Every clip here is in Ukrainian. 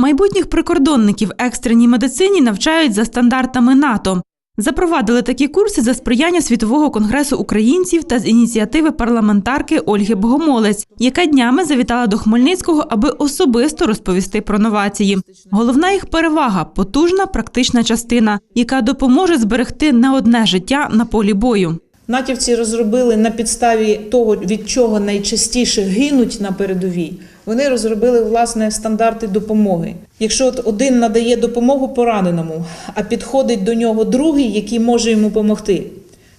Майбутніх прикордонників екстреній медицині навчають за стандартами НАТО. Запровадили такі курси за сприяння Світового конгресу українців та з ініціативи парламентарки Ольги Богомолець, яка днями завітала до Хмельницького, аби особисто розповісти про новації. Головна їх перевага потужна практична частина, яка допоможе зберегти не одне життя на полі бою. Натівці розробили на підставі того, від чого найчастіше гинуть на передовій. Вони розробили власне стандарти допомоги. Якщо от один надає допомогу пораненому, а підходить до нього другий, який може йому допомогти,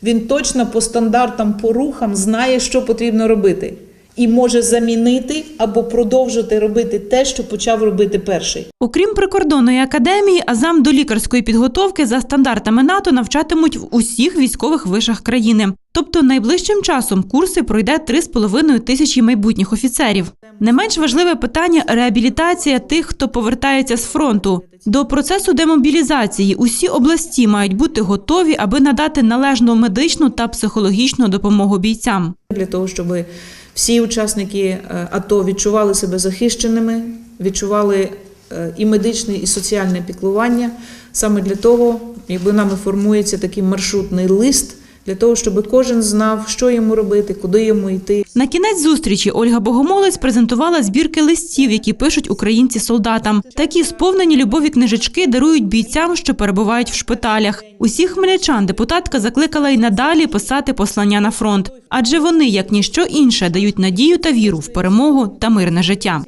він точно по стандартам, по рухам знає, що потрібно робити, і може замінити або продовжити робити те, що почав робити перший. Окрім прикордонної академії, азам до лікарської підготовки за стандартами НАТО навчатимуть в усіх військових вишах країни. Тобто найближчим часом курси пройде 3,5 тисячі майбутніх офіцерів. Не менш важливе питання реабілітація тих, хто повертається з фронту. До процесу демобілізації усі області мають бути готові, аби надати належну медичну та психологічну допомогу бійцям. для того, щоб всі учасники е, АТО відчували себе захищеними, відчували е, і медичне, і соціальне піклування. Саме для того, якби нами формується такий маршрутний лист, для того, щоб кожен знав, що йому робити, куди йому йти. На кінець зустрічі Ольга Богомолець презентувала збірки листів, які пишуть українці солдатам. Такі сповнені любові книжечки дарують бійцям, що перебувають в шпиталях. Усіх хмельничан депутатка закликала й надалі писати послання на фронт, адже вони, як ніщо інше, дають надію та віру в перемогу та мирне життя.